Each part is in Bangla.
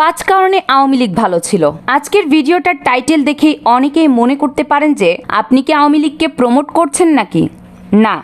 পাঁচ কারণে আওয়ামী লীগ ভালো ছিল। আজকের ভিডিওটার টাইটেল দেখেই অনেকেই মনে করতে পারেন যে, আপনি কি আওয়ামী লীগকে প্রমোট করছেন নাকি? না,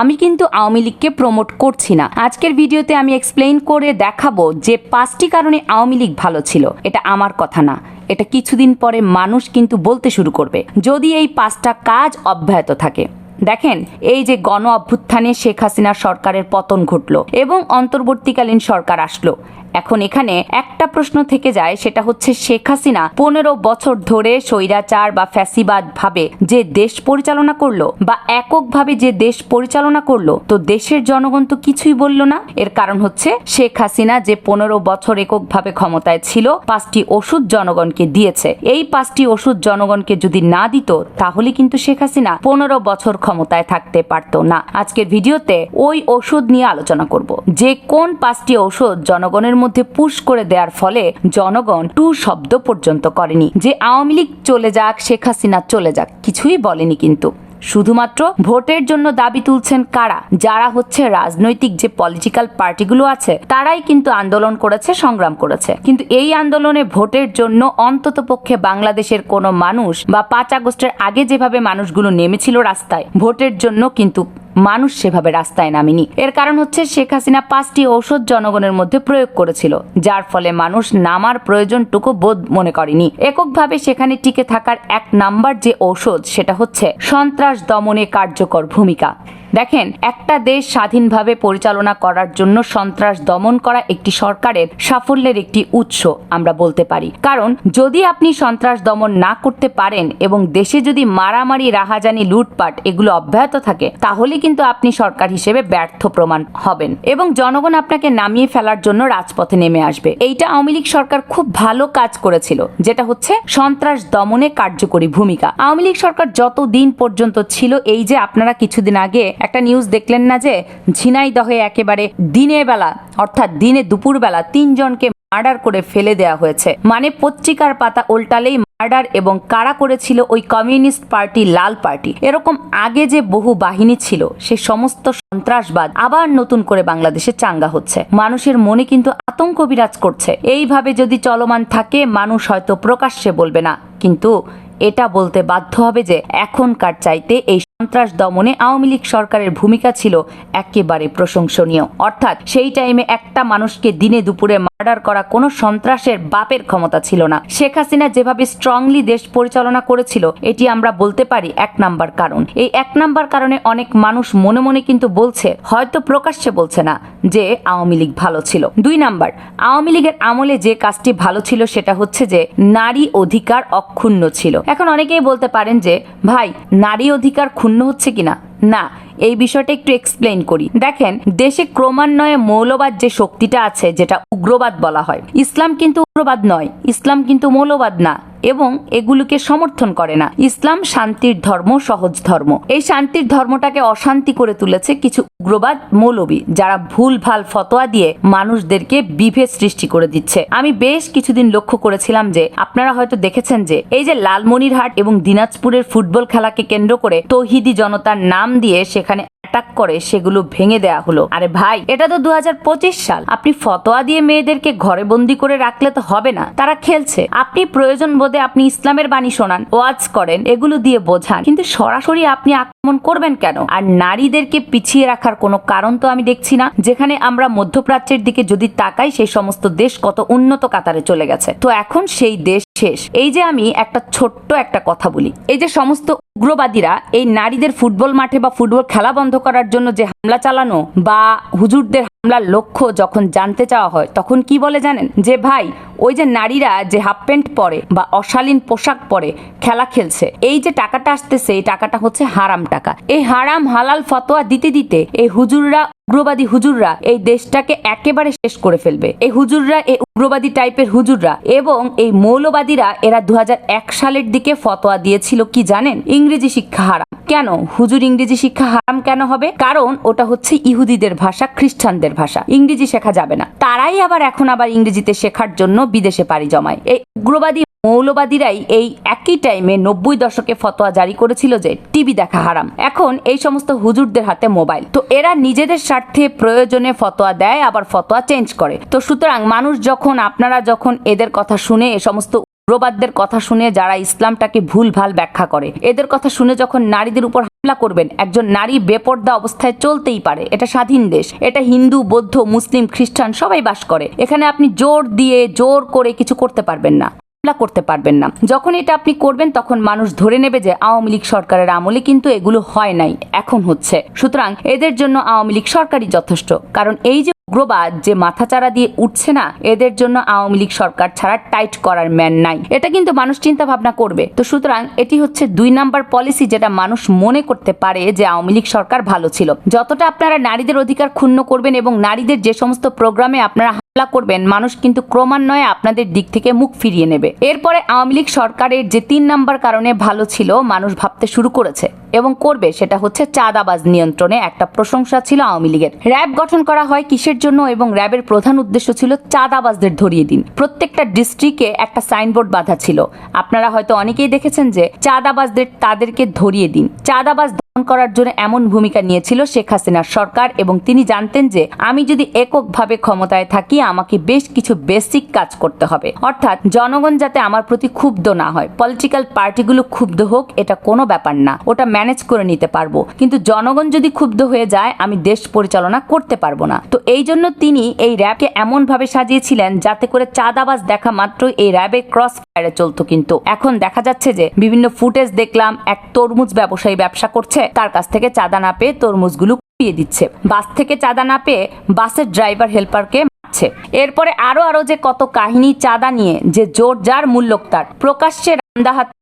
আমি কিন্তু আওয়ামী লীগকে প্রমোট করছি না। আজকের ভিডিওতে আমি এক্সপ্লেইন করে দেখাবো যে পাঁচটি কারণে আওয়ামী লীগ ভালো ছিল। এটা আমার কথা না। এটা কিছুদিন পরে মানুষ কিন্তু বলতে শুরু করবে। যদি এই পাঁচটা কাজ অব্যাহত থাকে। দেখেন, এই যে গণ অভ্যুত্থানে শেখ হাসিনার সরকারের পতন ঘটল এবং অন্তর্বর্তীকালীন সরকার আসলো। এখন এখানে একটা প্রশ্ন থেকে যায়, সেটা হচ্ছে শেখ হাসিনা পনেরো বছর ধরে স্বৈরাচার বা ফ্যাসিবাদ ভাবে যে দেশ পরিচালনা করল বা এককভাবে যে দেশ পরিচালনা করল, তো দেশের জনগণ তো কিছুই বলল না। এর কারণ হচ্ছে শেখ হাসিনা যে পনেরো বছর এককভাবে ক্ষমতায় ছিল, পাঁচটি ওষুধ জনগণকে দিয়েছে। এই পাঁচটি ওষুধ জনগণকে যদি না দিত, তাহলে কিন্তু শেখ হাসিনা পনেরো বছর ক্ষমতায় থাকতে পারতো না। আজকের ভিডিওতে ওই ওষুধ নিয়ে আলোচনা করব। যে কোন পাঁচটি ওষুধ জনগণের মধ্যে পুশ করে দেওয়ার ফলে জনগণ টু শব্দ পর্যন্ত করেনি। যে আওয়ামী লীগ চলে যাক, শেখ হাসিনা চলে যাক, কিছুই বলেনি কিন্তু। শুধুমাত্র ভোটের জন্য দাবি তুলছেন কারা? যারা হচ্ছে রাজনৈতিক যে পলিটিক্যাল পার্টিগুলো আছে, তারাই কিন্তু আন্দোলন করেছে, সংগ্রাম করেছে। কিন্তু এই আন্দোলনে ভোটের জন্য অন্তত পক্ষে বাংলাদেশের কোনো মানুষ বা পাঁচ আগস্টের আগে যেভাবে মানুষগুলো নেমেছিল রাস্তায়, ভোটের জন্য কিন্তু মানুষ সেভাবে রাস্তায় নামেনি। এর কারণ হচ্ছে শেখ হাসিনা পাঁচটি ঔষধ জনগণের মধ্যে প্রয়োগ করেছিল, যার ফলে মানুষ নামার প্রয়োজনটুকু বোধ মনে করেনি। এককভাবে সেখানে টিকে থাকার এক নাম্বার যে ঔষধ সেটা হচ্ছে সন্ত্রাস দমনে কার্যকর ভূমিকা। দেখেন, একটা দেশ স্বাধীনভাবে পরিচালনা করার জন্য সন্ত্রাস দমন করা একটি সরকারের সাফল্যের একটি উৎস আমরা বলতে পারি। কারণ, যদি আপনি সন্ত্রাস দমন না করতে পারেন এবং দেশে যদি মারামারি, রাহাজানি, লুটপাট এগুলো অব্যাহত থাকে, তাহলে কিন্তু আপনি সরকার হিসেবে ব্যর্থ প্রমাণ হবেন এবং জনগণ আপনাকে নামিয়ে ফেলার জন্য রাজপথে নেমে আসবে। এইটা আওয়ামী লীগ সরকার খুব ভালো কাজ করেছিল, যেটা হচ্ছে সন্ত্রাস দমনে কার্যকরী ভূমিকা। আওয়ামী লীগ সরকার যত দিন পর্যন্ত ছিল, এই যে আপনারা কিছুদিন আগে একটা নিউজ দেখলেন না যে ঝিনাইদহে একেবারে দিনের বেলা, অর্থাৎ দিনে দুপুরবেলা তিনজনকে মার্ডার করে ফেলে দেওয়া হয়েছে। মানে পত্রিকার পাতা উল্টালেই মার্ডার এবং কারা করেছিল ওই কমিউনিস্ট পার্টি, লাল পার্টি। এরকম আগে যে বহু বাহিনী ছিল, সে সমস্ত সন্ত্রাসবাদ আবার নতুন করে বাংলাদেশে চাঙ্গা হচ্ছে। মানুষের মনে কিন্তু আতঙ্ক বিরাজ করছে। এইভাবে যদি চলমান থাকে, মানুষ হয়তো প্রকাশ্যে বলবে না। কিন্তু এটা বলতে বাধ্য হবে যে এখনকার চাইতে এই সন্ত্রাস দমনে আওয়ামী লীগ সরকারের ভূমিকা ছিল একেবারে প্রশংসনীয়। অর্থাৎ সেই টাইমে একটা মানুষকে দিনে দুপুরে মার্ডার করা কোনো সন্ত্রাসের বাপের ক্ষমতা ছিল না। শেখ হাসিনা যেভাবে স্ট্রংলি দেশ পরিচালনা করেছিল, এটি আমরা বলতে পারি এক নাম্বার কারণ। এই এক নাম্বার কারণে অনেক মানুষ মনে মনে কিন্তু বলছে, হয়তো প্রকাশ্যে বলছে না, যে আওয়ামী লীগ ভালো ছিল। দুই নাম্বার, আওয়ামী লীগের আমলে যে কাজটি ভালো ছিল সেটা হচ্ছে যে নারী অধিকার অক্ষুণ্ণ ছিল। এখন অনেকেই বলতে পারেন যে, ভাই, নারী অধিকার ক্ষুণ্ণ হচ্ছে কিনা? না, এই বিষয়টা একটু এক্সপ্লেন করি। দেখেন, দেশে ক্রমান্বয়ে মৌলবাদ যে শক্তিটা আছে, যেটা উগ্রবাদ বলা হয়, ইসলাম কিন্তু উগ্রবাদ নয়, ইসলাম কিন্তু মৌলবাদ না। এবং এগুলোকে সমর্থন করে না। ইসলাম শান্তির ধর্ম সহজ ধর্ম। এই শান্তির ধর্মটাকে অশান্তি করে তুলেছে কিছু উগ্রবাদ মৌলবী, যারা ভুল ভালো ফতোয়া দিয়ে মানুষদেরকে বিভেদ সৃষ্টি করে দিচ্ছে। আমি বেশ কিছুদিন লক্ষ্য করেছিলাম যে, আপনারা হয়তো দেখেছেন যে, এই যে লালমনিরহাট এবং দিনাজপুরের ফুটবল খেলাকে কেন্দ্র করে তৌহিদি জনতার নাম দিয়ে সেখানে অ্যাটাক করে সেগুলো ভেঙে দেয়া হলো। আরে ভাই, এটা তো দু হাজার পঁচিশ সাল। আপনি ফতোয়া দিয়ে মেয়েদেরকে ঘরে বন্দি করে রাখলে তো হবে না। তারা খেলছে। আপনি প্রয়োজন বোধে আপনি ইসলামের বাণী শোনান, ওয়াজ করেন, এগুলো দিয়ে বোঝান। কিন্তু সরাসরি আপনি আক্রমণ করবেন কেন? আর নারীদেরকে পিছিয়ে রাখার কোনো কারণ তো আমি দেখছি না। যেখানে আমরা মধ্যপ্রাচ্যের দিকে যদি তাকাই, সেই সমস্ত দেশ কত উন্নত কাতারে চলে গেছে। তো এখন সেই দেশ শেষ। এই যে আমি একটা ছোট্ট একটা কথা বলি। এই যে সমস্ত উগ্রবাদীরা এই নারীদের ফুটবল মাঠে বা ফুটবল খেলা বন্ধ করার জন্য যে হামলা চালানো বা হুজুরদের হামলার লক্ষ্য যখন জানতে চাওয়া হয়, তখন কি বলে জানেন? যে, ভাই ওই যে নারীরা যে হাফ প্যান্ট পরে বা অশালীন পোশাক পরে খেলা খেলছে, এই যে টাকাটা আসতেছে, এই টাকাটা হচ্ছে হারাম টাকা। এই হারাম হালাল ফতোয়া দিতে দিতে এই হুজুররা, উগ্রবাদী হুজুররা এই দেশটাকে একেবারে শেষ করে ফেলবে। এই হুজুররা, এই উগ্রবাদী টাইপের হুজুররা এবং এই মৌলবাদীরা, এরা দু হাজার এক সালের দিকে ফতোয়া দিয়েছিল কি জানেন? ইংরেজি শিক্ষা হারাম। কেন? হুজুর ইংরেজি শিক্ষা হারাম কেন হবে? কারণ ওটা হচ্ছে ইহুদিদের ভাষা, খ্রিস্টানদের ভাষা। ইংরেজি শেখা যাবে না। তারাই আবার এখন আবার ইংরেজিতে শেখার জন্য বিদেশে পাড়ি জমায়। এই উগ্রবাদী মৌলবাদীরাই এই একই টাইমে নব্বই দশকে ফতোয়া জারি করেছিল যে, টিভি দেখা হারাম। এখন এই সমস্ত হুজুরদের হাতে মোবাইল। তো এরা নিজেদের স্বার্থে প্রয়োজনে ফতোয়া দেয়, আবার ফতোয়া চেঞ্জ করে। তো সুতরাং মানুষ যখন, আপনারা যখন এদের কথা শুনে এ সমস্ত উগ্রবাদদের কথা শুনে যারা ইসলামটাকে ভুল ভালো ব্যাখ্যা করে। এদের কথা শুনে যখন নারীদের উপর হামলা করবেন, একজন নারী বেপর্দা অবস্থায় চলতেই পারে। এটা স্বাধীন দেশ। এটা হিন্দু, বৌদ্ধ, মুসলিম, খ্রিস্টান সবাই বাস করে। এখানে আপনি জোর দিয়ে, জোর করে কিছু করতে পারবেন না। হামলা করতে পারবেন না। যখন এটা আপনি করবেন, তখন মানুষ ধরে নেবে যে আওয়ামী লীগ সরকারের আমলে কিন্তু এগুলো হয় নাই, এখন হচ্ছে। সুতরাং এদের জন্য আওয়ামী লীগ সরকারই যথেষ্ট। কারণ এই যে উগ্রবাদ যে মাথাচাড়া দিয়ে উঠছে না, এদের জন্য আওয়ামী লীগ সরকার ছাড়া টাইট করার ম্যান নাই। এটা কিন্তু মানুষ চিন্তা ভাবনা করবে। তো সুতরাং এটি হচ্ছে দুই নাম্বার পলিসি যেটা মানুষ মনে করতে পারে যে আওয়ামী লীগ সরকার ভালো ছিল। যতটা আপনারা নারীদের অধিকার ক্ষুণ্ণ করবেন এবং নারীদের যে সমস্ত প্রোগ্রামে আপনারা হামলা করবেন, মানুষ কিন্তু ক্রমান্বয়ে আপনাদের দিক থেকে মুখ ফিরিয়ে নেবে। এরপরে আওয়ামী লীগ সরকারের যে তিন নাম্বার কারণে ভালো ছিল, মানুষ ভাবতে শুরু করেছে এবং করবে সেটা হচ্ছে চাঁদাবাজ নিয়ন্ত্রণে একটা প্রশংসা ছিল আওয়ামী লীগের। র্যাব গঠন করা হয় কিসের জন্য এবং র্যাবের প্রধান উদ্দেশ্য ছিল চাঁদাবাজদের ধরিয়ে দিন। প্রত্যেকটা ডিস্ট্রিক্টে একটা সাইনবোর্ড বাধা ছিল। আপনারা হয়তো অনেকেই দেখেছেন যে চাঁদাবাজদের তাদেরকে ধরিয়ে দিন। চাঁদাবাজ করার জন্য এমন ভূমিকা নিয়েছিল শেখ হাসিনার সরকার এবং তিনি জানতেন যে আমি যদি এককভাবে ক্ষমতায় থাকি, আমাকে বেশ কিছু বেসিক কাজ করতে হবে। অর্থাৎ জনগণ যাতে আমার প্রতি ক্ষুব্ধ না হয় পলিটিক্যাল পার্টিগুলো ক্ষুব্ধ হোক, এটা কোনো ব্যাপার না। ওটা ম্যানেজ করে নিতে পারব। কিন্তু জনগণ যদি ক্ষুব্ধ হয়ে যায়, আমি দেশ পরিচালনা করতে পারব না। তো এই জন্য তিনি এই র্যাবকে এমনভাবে সাজিয়েছিলেন যাতে করে চাঁদাবাজ দেখা মাত্র এই র্যাবের ক্রস ফায়ারে চলতো কিন্তু। এখন দেখা যাচ্ছে যে বিভিন্ন ফুটেজ দেখলাম, এক তরমুজ ব্যবসায়ী ব্যবসা করছে তার কাছ থেকে চাঁদা না পেয়ে তরমুজগুলো কুপিয়ে দিচ্ছে। বাস থেকে চাঁদা না পেয়ে বাসের ড্রাইভার হেল্পারকে মারছে। এরপরে আরও আরও যে কত কাহিনী চাঁদা নিয়ে, যে জোর যার মূল্যক তার। প্রকাশ্যে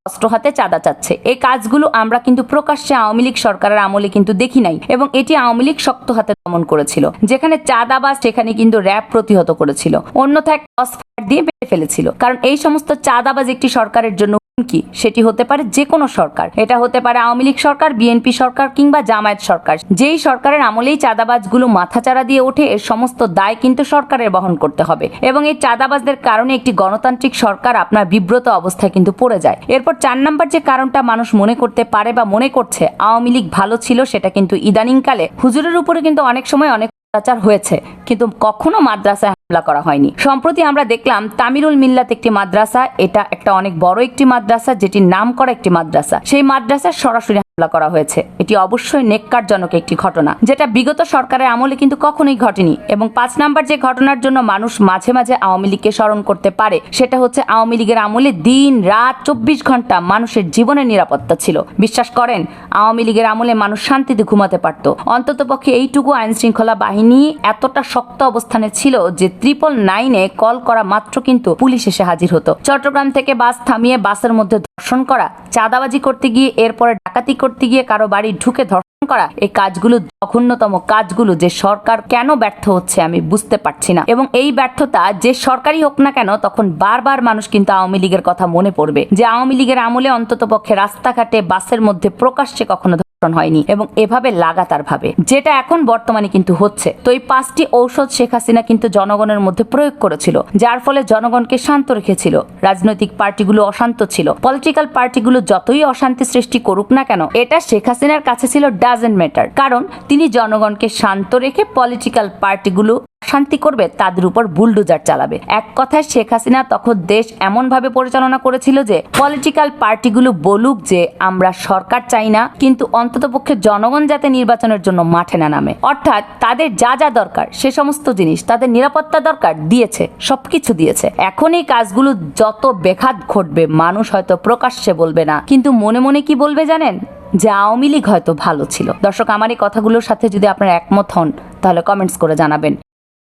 অস্ত্র হাতে চাঁদা চাচ্ছে। এই কাজগুলো আমরা কিন্তু প্রকাশ্যে আওয়ামী লীগ সরকারের আমলে কিন্তু দেখি নাই এবং এটি আওয়ামী লীগ শক্ত হাতে দমন করেছিল। যেখানে চাঁদাবাজ সেখানে কিন্তু র্যাব প্রতিহত করেছিল। অন্যথায় দিয়ে ফেলেছিল। কারণ এই সমস্ত চাঁদাবাজ একটি সরকারের জন্য কি? সেটি হতে পারে যে কোনো সরকার। এটা হতে পারে আওয়ামী লীগ সরকার, বিএনপি সরকার কিংবা জামায়াত সরকার। যেই সরকারের আমলেই চাঁদাবাজগুলো মাথাচাড়া দিয়ে ওঠে, এর সমস্ত দায় কিন্তু সরকারের বহন করতে হবে। এবং এই চাঁদাবাজদের কারণে একটি গণতান্ত্রিক সরকার আপনার বিব্রত অবস্থায় কিন্তু পড়ে যায়। এরপর চার নাম্বার যে কারণটা মানুষ মনে করতে পারে বা মনে করছে, আওয়ামী লীগ ভালো ছিল, সেটা কিন্তু ইদানিংকালে হুজুরের উপরে কিন্তু অনেক সময় অনেক অত্যাচার হয়েছে। কিন্তু কখনো মাদ্রাসায় হামলা করা হয়নি। সম্প্রতি আমরা দেখলাম তামিরুল মিল্লাত একটি মাদ্রাসা, এটা একটা অনেক বড় একটি মাদ্রাসা, যেটির নাম করা একটি মাদ্রাসা। সেই মাদ্রাসার সরাসরি হামলা করা হয়েছে। এটি অবশ্যই নেককারজনক একটি ঘটনা, যেটা বিগত সরকারের আমলে কিন্তু কখনোই ঘটেনি এবং পাঁচ নাম্বার যে ঘটনার জন্য মানুষ মাঝে মাঝে আওয়ামী লীগকে স্মরণ করতে পারে, সেটা হচ্ছে আওয়ামী লীগের আমলে দিন, রাত, চব্বিশ ঘণ্টা মানুষের জীবনের নিরাপত্তা ছিল। বিশ্বাস করেন, আওয়ামী লীগের আমলে মানুষ শান্তিতে ঘুমাতে পারত। অন্তত পক্ষে এইটুকু আইন শৃঙ্খলা বাহিনী এতটা শক্ত অবস্থানে ছিল যে ত্রিপল নাইনে কল করা মাত্র কিন্তু পুলিশ এসে হাজির হতো। চট্টগ্রাম থেকে বাস থামিয়ে বাসের মধ্যে ধর্ষণ করা, চাঁদাবাজি করতে গিয়ে, এরপরে ডাকাতি করতে গিয়ে কারও বাড়ি ঢুকে ধর্ষণ করা, এই কাজগুলো জঘন্যতম কাজগুলো যে সরকার কেন ব্যর্থ হচ্ছে আমি বুঝতে পারছি না। এবং এই ব্যর্থতা যে সরকারই হোক না কেন, তখন বারবার মানুষ কিন্তু আওয়ামী লীগের কথা মনে পড়বে। যে আওয়ামী লীগের আমলে অন্তত পক্ষে রাস্তাঘাটে, বাসের মধ্যে প্রকাশ্যে কখনো হয়নি এবং এভাবে লাগাতার ভাবে, যেটা এখন বর্তমানে কিন্তু হচ্ছে। তো এই পাঁচটি ঔষধ শেখ হাসিনা কিন্তু জনগণের মধ্যে প্রয়োগ করেছিল, যার ফলে জনগণকে শান্ত রেখেছিল। রাজনৈতিক পার্টিগুলো অশান্ত ছিল। পলিটিক্যাল পার্টিগুলো যতই অশান্তি সৃষ্টি করুক না কেন, এটা শেখ হাসিনার কাছে ছিল ডাজেন্ট ম্যাটার কারণ তিনি জনগণকে শান্ত রেখে পলিটিক্যাল পার্টিগুলো শান্তি করবে, তাদের উপর বুলডোজার চালাবে। এক কথায় শেখ হাসিনা তখন দেশ এমনভাবে পরিচালনা করেছিল যে, পলিটিক্যাল পার্টিগুলো বলুক যে, আমরা সরকার চাই না, কিন্তু অন্ততপক্ষে জনগণ যাতে নির্বাচনের জন্য মাঠে না নামে। অর্থাৎ তাদের যা যা দরকার, সে সমস্ত জিনিস তাদের নিরাপত্তা দরকার, দিয়েছে, সবকিছু দিয়েছে। এখন এই কাজগুলো যত বেখাত ঘটবে, মানুষ হয়তো প্রকাশ্যে বলবে না, কিন্তু মনে মনে কি বলবে জানেন? যে, আওয়ামী লীগ হয়তো ভালো ছিল। দর্শক, আমার এই কথাগুলোর সাথে যদি আপনারা একমত হন, তাহলে কমেন্টস করে জানাবেন।